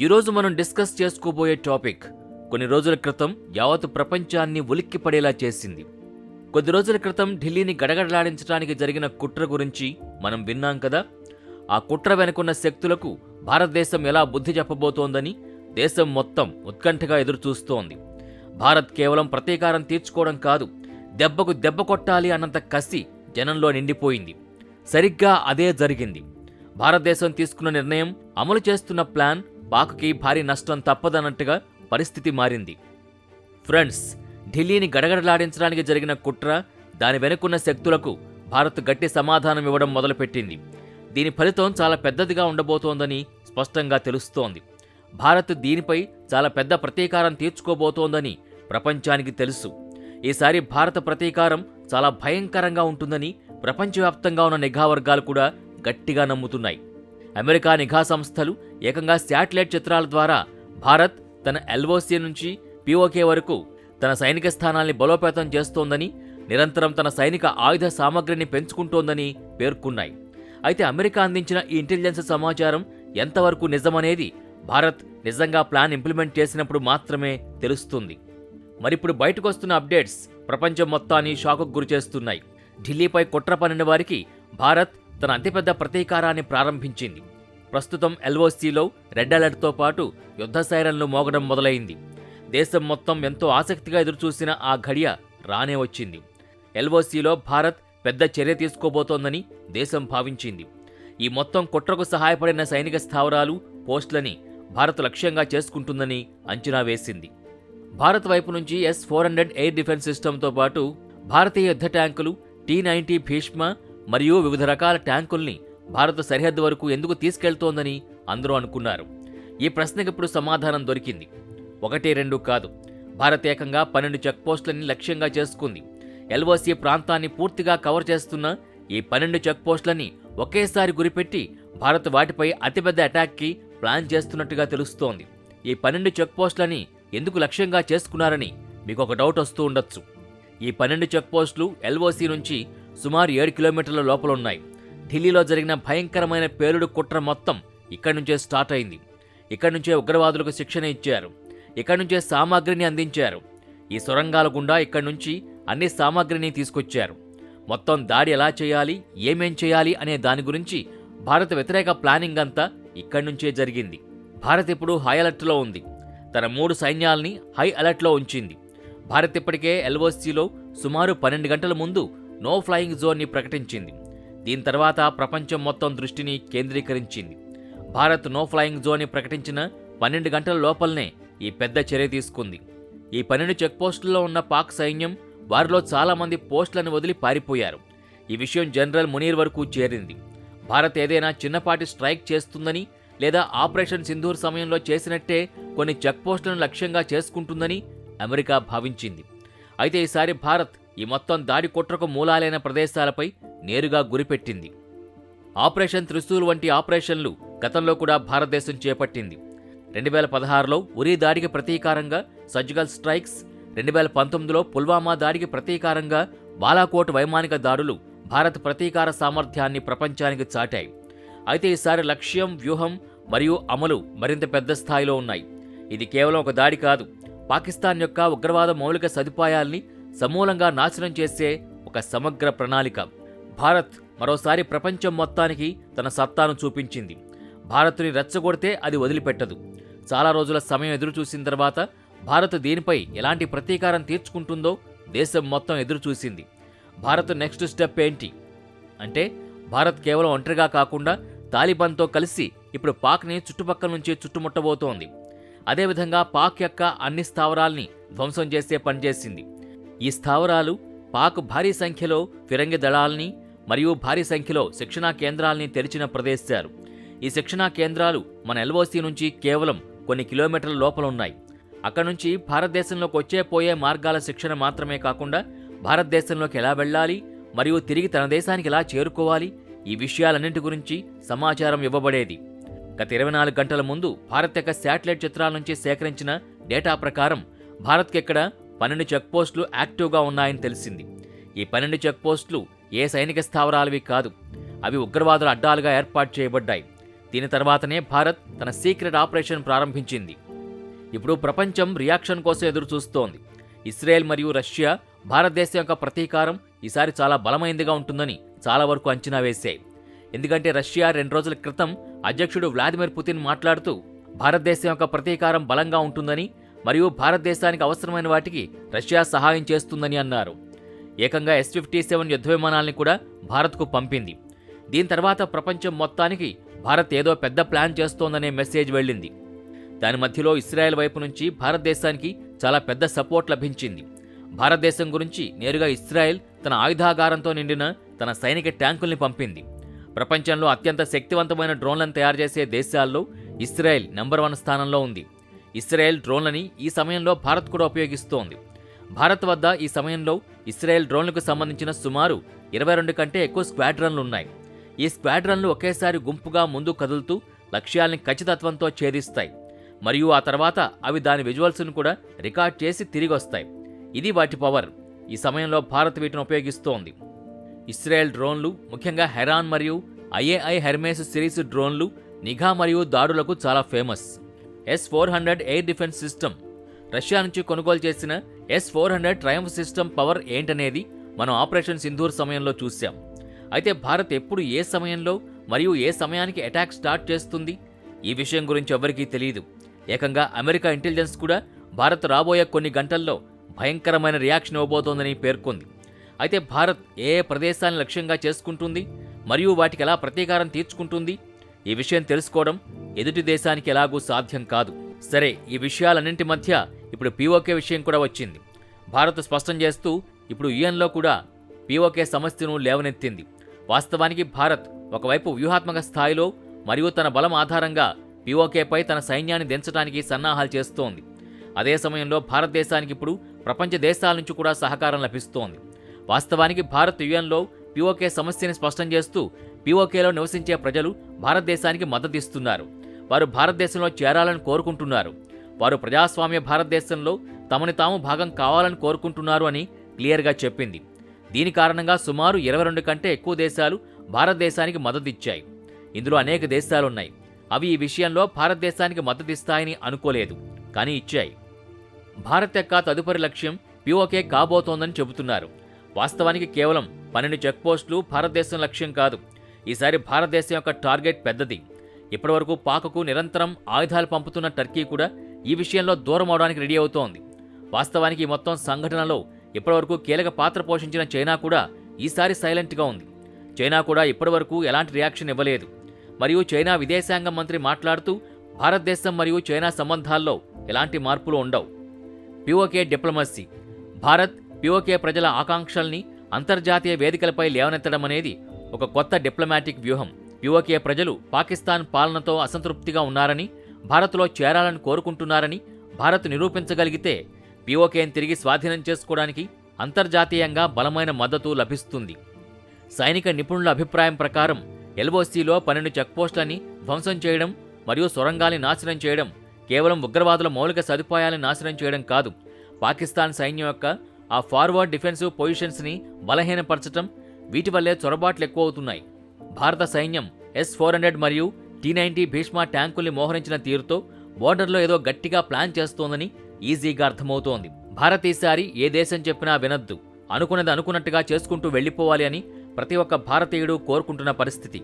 ఈరోజు మనం డిస్కస్ చేసుకోబోయే టాపిక్ కొన్ని రోజుల క్రితం యావత్ ప్రపంచాన్ని ఉలిక్కిపడేలా చేసింది. కొద్ది రోజుల క్రితం ఢిల్లీని గడగడలాడించడానికి జరిగిన కుట్ర గురించి మనం విన్నాం కదా? ఆ కుట్ర వెనుకున్న శక్తులకు భారతదేశం ఎలా బుద్ధి చెప్పబోతోందని దేశం మొత్తం ఉత్కంఠగా ఎదురుచూస్తోంది. భారత్ కేవలం ప్రతీకారం తీర్చుకోవడం కాదు దెబ్బకు దెబ్బ కొట్టాలి అన్నంత కసి జనంలో నిండిపోయింది. సరిగ్గా అదే జరిగింది. భారతదేశం తీసుకున్న నిర్ణయం అమలు చేస్తున్న ప్లాన్ పాక్కి భారీ నష్టం తప్పదన్నట్టుగా పరిస్థితి మారింది. ఫ్రెండ్స్ ఢిల్లీని గడగడలాడించడానికి జరిగిన కుట్ర దాని వెనుకున్న శక్తులకు భారత్ గట్టి సమాధానం ఇవ్వడం మొదలుపెట్టింది. దీని ఫలితం చాలా పెద్దదిగా ఉండబోతోందని స్పష్టంగా తెలుస్తోంది. భారత్ దీనిపై చాలా పెద్ద ప్రతీకారం తీర్చుకోబోతోందని ప్రపంచానికి తెలుసు. ఈసారి భారత ప్రతీకారం చాలా భయంకరంగా ఉంటుందని ప్రపంచవ్యాప్తంగా ఉన్న నిఘా వర్గాలు కూడా గట్టిగా నమ్ముతున్నాయి. అమెరికా నిఘా సంస్థలు ఏకంగా శాటిలైట్ చిత్రాల ద్వారా భారత్ తన ఎల్ఓసి నుంచి పిఓకే వరకు తన సైనిక స్థానాల్ని బలోపేతం చేస్తోందని నిరంతరం తన సైనిక ఆయుధ సామగ్రిని పెంచుకుంటోందని పేర్కొన్నాయి. అయితే అమెరికా అందించిన ఈ ఇంటెలిజెన్స్ సమాచారం ఎంతవరకు నిజమనేది భారత్ నిజంగా ప్లాన్ ఇంప్లిమెంట్ చేసినప్పుడు మాత్రమే తెలుస్తుంది. మరిప్పుడు బయటకు వస్తున్న అప్డేట్స్ ప్రపంచం మొత్తాన్ని షాకుకు గురిచేస్తున్నాయి. ఢిల్లీపై కుట్ర పనిన వారికి భారత్ తన అతిపెద్ద ప్రతీకారాన్ని ప్రారంభించింది. ప్రస్తుతం ఎల్ఓసీలో రెడ్ అలర్ట్తో పాటు యుద్ధ సైరన్లు మోగడం మొదలైంది. దేశం మొత్తం ఎంతో ఆసక్తిగా ఎదురుచూసిన ఆ ఘడియ రానే వచ్చింది. ఎల్ఓసీలో భారత్ పెద్ద చర్య తీసుకోబోతోందని దేశం భావించింది. ఈ మొత్తం కుట్రకు సహాయపడిన సైనిక స్థావరాలు పోస్టులని భారత్ లక్ష్యంగా చేసుకుంటుందని అంచనా వేసింది. భారత్ వైపు నుంచి S four hundred air defence సిస్టంతో పాటు భారతీయ యుద్ధ ట్యాంకులు టీ నైన్టీ భీష్మ మరియు వివిధ రకాల ట్యాంకుల్ని భారత సరిహద్దు వరకు ఎందుకు తీసుకెళ్తోందని అందరూ అనుకున్నారు. ఈ ప్రశ్నకి ఇప్పుడు సమాధానం దొరికింది. ఒకటి రెండు కాదు. భారత్ ఏకంగా పన్నెండు చెక్పోస్టులని లక్ష్యంగా చేసుకుంది. ఎల్ఓసి ప్రాంతాన్ని పూర్తిగా కవర్ చేస్తున్న ఈ పన్నెండు చెక్పోస్టులని ఒకేసారి గురిపెట్టి భారత్ వాటిపై అతిపెద్ద అటాక్కి ప్లాన్ చేస్తున్నట్టుగా తెలుస్తోంది. ఈ పన్నెండు చెక్పోస్టులని ఎందుకు లక్ష్యంగా చేసుకున్నారని మీకు ఒక డౌట్ వస్తూ ఉండొచ్చు. ఈ పన్నెండు చెక్పోస్టులు ఎల్ఓసి నుంచి సుమారు ఏడు కిలోమీటర్ల లోపల ఉన్నాయి. ఢిల్లీలో జరిగిన భయంకరమైన పేలుడు కుట్ర మొత్తం ఇక్కడి నుంచే స్టార్ట్ అయింది. ఇక్కడి నుంచే ఉగ్రవాదులకు శిక్షణ ఇచ్చారు. ఇక్కడి నుంచే సామాగ్రిని అందించారు. ఈ సొరంగాల గుండా ఇక్కడి నుంచి అన్ని సామాగ్రిని తీసుకొచ్చారు. మొత్తం దాడి ఎలా చేయాలి ఏమేం చేయాలి అనే దాని గురించి భారత వ్యతిరేక ప్లానింగ్ అంతా ఇక్కడి నుంచే జరిగింది. భారత్ ఇప్పుడు హై అలర్ట్లో ఉంది. తన మూడు సైన్యాల్ని హై అలర్ట్లో ఉంచింది. భారత్ ఇప్పటికే ఎల్ఓసిలో సుమారు పన్నెండు గంటల ముందు నో ఫ్లయింగ్ జోన్ని ప్రకటించింది. దీని తర్వాత ప్రపంచం మొత్తం దృష్టిని కేంద్రీకరించింది. భారత్ నో ఫ్లయింగ్ జోన్ని ప్రకటించిన పన్నెండు గంటల లోపలనే ఈ పెద్ద చర్య తీసుకుంది. ఈ పన్నెండు చెక్పోస్టుల్లో ఉన్న పాక్ సైన్యం వారిలో చాలామంది పోస్టులను వదిలి పారిపోయారు. ఈ విషయం జనరల్ మునీర్ వరకు చేరింది. భారత్ ఏదైనా చిన్నపాటి స్ట్రైక్ చేస్తుందని లేదా ఆపరేషన్ సింధూర్ సమయంలో చేసినట్టే కొన్ని చెక్పోస్టులను లక్ష్యంగా చేసుకుంటుందని అమెరికా భావించింది. అయితే ఈసారి భారత్ ఈ మొత్తం దాడి కుట్రకు మూలాలైన ప్రదేశాలపై నేరుగా గురిపెట్టింది. ఆపరేషన్ త్రిశూల్ వంటి ఆపరేషన్లు గతంలో కూడా భారతదేశం చేపట్టింది. రెండు వేల పదహారులో ఉరీ దాడికి ప్రతీకారంగా సర్జికల్ స్ట్రైక్స్ రెండు వేల పంతొమ్మిదిలో పుల్వామా దాడికి ప్రతీకారంగా బాలాకోట్ వైమానిక దాడులు భారత్ ప్రతీకార సామర్థ్యాన్ని ప్రపంచానికి చాటాయి. అయితే ఈసారి లక్ష్యం వ్యూహం మరియు అమలు మరింత పెద్ద స్థాయిలో ఉన్నాయి. ఇది కేవలం ఒక దాడి కాదు పాకిస్తాన్ యొక్క ఉగ్రవాద మౌలిక సదుపాయాల్ని సమూలంగా నాశనం చేసే ఒక సమగ్ర ప్రణాళిక. భారత్ మరోసారి ప్రపంచం మొత్తానికి తన సత్తాను చూపించింది. భారత్ని రెచ్చగొడితే అది వదిలిపెట్టదు. చాలా రోజుల సమయం ఎదురు చూసిన తర్వాత భారత్ దీనిపై ఎలాంటి ప్రతీకారం తీర్చుకుంటుందో దేశం మొత్తం ఎదురు చూసింది. భారత్ నెక్స్ట్ స్టెప్ ఏంటి? అంటే భారత్ కేవలం ఒంటరిగా కాకుండా తాలిబాన్తో కలిసి ఇప్పుడు పాక్ని చుట్టుపక్కల నుంచి చుట్టుముట్టబోతోంది. అదేవిధంగా పాక్ యొక్క అన్ని స్థావరాల్ని ధ్వంసం చేసే పనిచేసింది. ఈ స్థావరాలు పాక్ భారీ సంఖ్యలో ఫిరంగి దళాల్ని మరియు భారీ సంఖ్యలో శిక్షణా కేంద్రాల్ని తెరిచిన ప్రదేశారు. ఈ శిక్షణా కేంద్రాలు మన ఎల్ఓసి నుంచి కేవలం కొన్ని కిలోమీటర్ల లోపల ఉన్నాయి. అక్కడ నుంచి భారతదేశంలోకి వచ్చే పోయే మార్గాల శిక్షణ మాత్రమే కాకుండా భారతదేశంలోకి ఎలా వెళ్ళాలి మరియు తిరిగి తన దేశానికి ఎలా చేరుకోవాలి ఈ విషయాలన్నింటి గురించి సమాచారం ఇవ్వబడేది. గత ఇరవై నాలుగు గంటల ముందు భారత్ యొక్క శాటిలైట్ చిత్రాల నుంచి సేకరించిన డేటా ప్రకారం భారత్కి ఇక్కడ పన్నెండు చెక్పోస్టులు యాక్టివ్గా ఉన్నాయని తెలిసింది. ఈ పన్నెండు చెక్పోస్టులు ఏ సైనిక స్థావరాలవి కాదు. అవి ఉగ్రవాదుల అడ్డాలుగా ఏర్పాటు చేయబడ్డాయి. దీని తర్వాతనే భారత్ తన సీక్రెట్ ఆపరేషన్ ప్రారంభించింది. ఇప్పుడు ప్రపంచం రియాక్షన్ కోసం ఎదురు చూస్తోంది ఇస్రాయెల్ మరియు రష్యా భారతదేశం యొక్క ప్రతీకారం ఈసారి చాలా బలమైందిగా ఉంటుందని చాలా వరకు అంచనా వేశాయి. ఎందుకంటే రష్యా రెండు రోజుల క్రితం అధ్యక్షుడు వ్లాదిమిర్ పుతిన్ మాట్లాడుతూ భారతదేశం యొక్క ప్రతీకారం బలంగా ఉంటుందని మరియు భారతదేశానికి అవసరమైన వాటికి రష్యా సహాయం చేస్తుందని అన్నారు. ఏకంగా ఎస్ ఫిఫ్టీ సెవెన్ యుద్ధ విమానాలను కూడా భారత్కు పంపింది. దీని తర్వాత ప్రపంచం మొత్తానికి భారత్ ఏదో పెద్ద ప్లాన్ చేస్తోందనే మెసేజ్ వెళ్ళింది. దాని మధ్యలో ఇస్రాయెల్ వైపు నుంచి భారతదేశానికి చాలా పెద్ద సపోర్ట్ లభించింది. భారతదేశం గురించి నేరుగా ఇస్రాయెల్ తన ఆయుధాగారంతో నిండిన తన సైనిక ట్యాంకుల్ని పంపింది. ప్రపంచంలో అత్యంత శక్తివంతమైన డ్రోన్లను తయారు చేసే దేశాల్లో ఇస్రాయెల్ నెంబర్ వన్ స్థానంలో ఉంది. ఇస్రాయెల్ డ్రోన్లని ఈ సమయంలో భారత్ కూడా ఉపయోగిస్తోంది. భారత్ వద్ద ఈ సమయంలో ఇస్రాయెల్ డ్రోన్లకు సంబంధించిన సుమారు ఇరవై రెండు కంటే ఎక్కువ స్క్వాడ్రన్లు ఉన్నాయి. ఈ స్క్వాడ్రన్లు ఒకేసారి గుంపుగా ముందు కదులుతూ లక్ష్యాల్ని ఖచ్చితత్వంతో ఛేదిస్తాయి. మరియు ఆ తర్వాత అవి దాని విజువల్స్ను కూడా రికార్డ్ చేసి తిరిగి వస్తాయి ఇది వాటి పవర్. ఈ సమయంలో భారత్ వీటిని ఉపయోగిస్తోంది. ఇస్రాయెల్ డ్రోన్లు ముఖ్యంగా హెరాన్ మరియు ఐఏఐ హెర్మేస్ సిరీస్ డ్రోన్లు నిఘా మరియు దాడులకు చాలా famous. S four hundred air defence system Russia నుంచి కొనుగోలు చేసిన S four hundred triumph system power ఏంటనేది మనం ఆపరేషన్ సింధూర్ సమయంలో చూశాం. అయితే భారత్ ఎప్పుడు ఏ సమయంలో మరియు ఏ సమయానికి అటాక్ స్టార్ట్ చేస్తుంది? ఈ విషయం గురించి ఎవరికీ తెలియదు ఏకంగా అమెరికా ఇంటెలిజెన్స్ కూడా భారత్ రాబోయే కొన్ని గంటల్లో భయంకరమైన రియాక్షన్ ఇవ్వబోతోందని పేర్కొంది. అయితే భారత్ ఏ ఏ ప్రదేశాలను లక్ష్యంగా చేసుకుంటుంది? మరియు వాటికి ఎలా ప్రతీకారం తీర్చుకుంటుంది? ఈ విషయం తెలుసుకోవడం ఎదుటి దేశానికి ఎలాగూ సాధ్యం కాదు. సరే ఈ విషయాలన్నింటి మధ్య ఇప్పుడు పీఓకే విషయం కూడా వచ్చింది. భారత్ స్పష్టం చేస్తూ ఇప్పుడు యుఎన్లో కూడా పీఓకే సమస్యను లేవనెత్తింది. వాస్తవానికి భారత్ ఒకవైపు వ్యూహాత్మక స్థాయిలో మరియు తన బలం ఆధారంగా పీఓకేపై తన సైన్యాన్ని దించడానికి సన్నాహాలు చేస్తోంది. అదే సమయంలో భారతదేశానికి ఇప్పుడు ప్రపంచ దేశాల నుంచి కూడా సహకారం లభిస్తోంది. వాస్తవానికి భారత్ యుఎన్లో పీఓకే సమస్యని స్పష్టం చేస్తూ పీఓకేలో నివసించే ప్రజలు భారతదేశానికి మద్దతిస్తున్నారు. వారు భారతదేశంలో చేరాలని కోరుకుంటున్నారు. వారు ప్రజాస్వామ్య భారతదేశంలో తమని తాము భాగం కావాలని కోరుకుంటున్నారు అని క్లియర్గా చెప్పింది. దీని కారణంగా సుమారు ఇరవై రెండు కంటే ఎక్కువ దేశాలు భారతదేశానికి మద్దతిచ్చాయి. ఇందులో అనేక దేశాలున్నాయి. అవి ఈ విషయంలో భారతదేశానికి మద్దతిస్తాయని అనుకోలేదు కానీ ఇచ్చాయి. భారత్ యొక్క తదుపరి లక్ష్యం పీఓకే కాబోతోందని చెబుతున్నారు. వాస్తవానికి కేవలం పన్నెండు చెక్పోస్టులు భారతదేశం లక్ష్యం కాదు. ఈసారి భారతదేశం యొక్క టార్గెట్ పెద్దది. ఇప్పటివరకు పాకకు నిరంతరం ఆయుధాలు పంపుతున్న టర్కీ కూడా ఈ విషయంలో దూరం అవడానికి రెడీ అవుతోంది. వాస్తవానికి ఈ మొత్తం సంఘటనలో ఇప్పటివరకు కీలక పాత్ర పోషించిన చైనా కూడా ఈసారి సైలెంట్గా ఉంది. చైనా కూడా ఇప్పటివరకు ఎలాంటి రియాక్షన్ ఇవ్వలేదు. మరియు చైనా విదేశాంగ మంత్రి మాట్లాడుతూ భారతదేశం మరియు చైనా సంబంధాల్లో ఎలాంటి మార్పులు ఉండవు. పిఓకే డిప్లొమసీ భారత్ పిఓకే ప్రజల ఆకాంక్షల్ని అంతర్జాతీయ వేదికలపై లేవనెత్తడం అనేది ఒక కొత్త డిప్లొమాటిక్ వ్యూహం. యువకే ప్రజలు పాకిస్తాన్ పాలనతో అసంతృప్తిగా ఉన్నారని భారత్లో చేరాలని కోరుకుంటున్నారని భారత్ నిరూపించగలిగితే పిఓకేని తిరిగి స్వాధీనం చేసుకోవడానికి అంతర్జాతీయంగా బలమైన మద్దతు లభిస్తుంది. సైనిక నిపుణుల అభిప్రాయం ప్రకారం ఎల్ఓసీలో పన్నెండు చెక్పోస్టులని ధ్వంసం చేయడం మరియు సొరంగాల్ని నాశనం చేయడం కేవలం ఉగ్రవాదుల మౌలిక సదుపాయాలను నాశనం చేయడం కాదు. పాకిస్తాన్ సైన్యం యొక్క ఆ ఫార్వర్డ్ డిఫెన్సివ్ పొజిషన్స్ని బలహీనపరచటం వీటి వల్లే చొరబాట్లు ఎక్కువవుతున్నాయి. భారత సైన్యం ఎస్ ఫోర్ హండ్రెడ్ మరియు టీ నైన్టీ భీష్మ ట్యాంకుల్ని మోహరించిన తీరుతో బోర్డర్లో ఏదో గట్టిగా ప్లాన్ చేస్తోందని ఈజీగా అర్థమవుతోంది. భారత్ ఈసారి ఏ దేశం చెప్పినా వినద్దు. అనుకున్నది అనుకున్నట్టుగా చేసుకుంటూ వెళ్ళిపోవాలి అని ప్రతి ఒక్క భారతీయుడు కోరుకుంటున్న పరిస్థితి.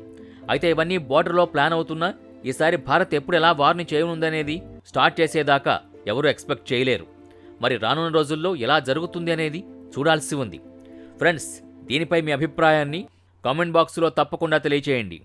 అయితే ఇవన్నీ బోర్డర్లో ప్లాన్ అవుతున్నా ఈసారి భారత్ ఎప్పుడు ఎలా వార్ని చేయనుందనేది స్టార్ట్ చేసేదాకా ఎవరూ ఎక్స్పెక్ట్ చేయలేరు. మరి రానున్న రోజుల్లో ఎలా జరుగుతుంది అనేది చూడాల్సి ఉంది. ఫ్రెండ్స్ దీనిపై మీ అభిప్రాయాన్ని కామెంట్ బాక్సులో తప్పకుండా తెలియచేయండి.